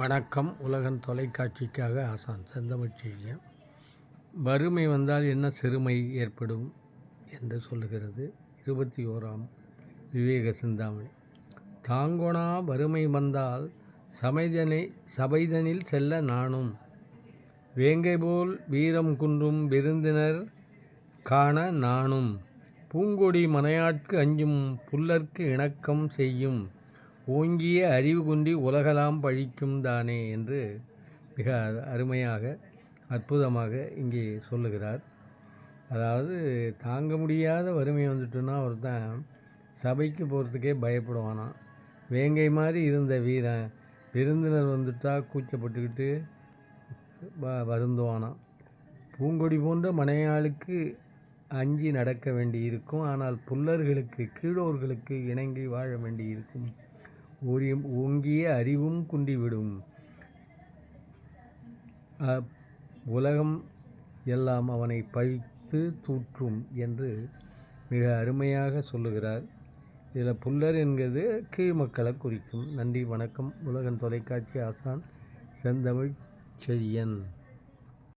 வணக்கம். உலகன் தொலைக்காட்சிக்காக ஆசான் செந்தமிழ் வறுமை வந்தால் என்ன சிறுமை ஏற்படும் என்று சொல்லுகிறது இருபத்தி ஓராம் விவேக சிந்தாமணி. தாங்கோனா வறுமை வந்தால் சமைதனை சபைதனில் செல்ல நானும். வேங்கை போல் வீரம் குன்றும் விருந்தினர் காண நானும். பூங்கொடி மனையாட்கு அஞ்சும் புல்லர்க்கு இணக்கம் செய்யும். ஓங்கிய அறிவு குன்றி உலகலாம் பழிக்கும் தானே என்று மிக அரு- அருமையாக அற்புதமாக இங்கே சொல்லுகிறார். அதாவது தாங்க முடியாத வறுமை வந்துட்டுன்னா ஒருத்தன் சபைக்கு போகிறதுக்கே பயப்படுவானாம் வேங்கை மாதிரி இருந்த வீரன் விருந்தினர் வந்துட்டா கூச்சப்பட்டுக்கிட்டு வ வருந்துவானாம் பூங்கொடி போன்ற மனையாளுக்கு அஞ்சி நடக்க வேண்டி இருக்கும் ஆனால் புல்லர்களுக்கு கீழோர்களுக்கு இணங்கி வாழ வேண்டி இருக்கும் ஓரியம் ஓங்கிய அறிவும் குன்றிவிடும். உலகம் எல்லாம் அவனை பழித்து தூற்றும் என்று மிக அருமையாக சொல்லுகிறார். இதில் புல்லர் என்கிறது கீழ் மக்களை குறிக்கும். நன்றி வணக்கம். உலகன் தொலைக்காட்சி ஆசான் செந்தமிழ் செழியன்.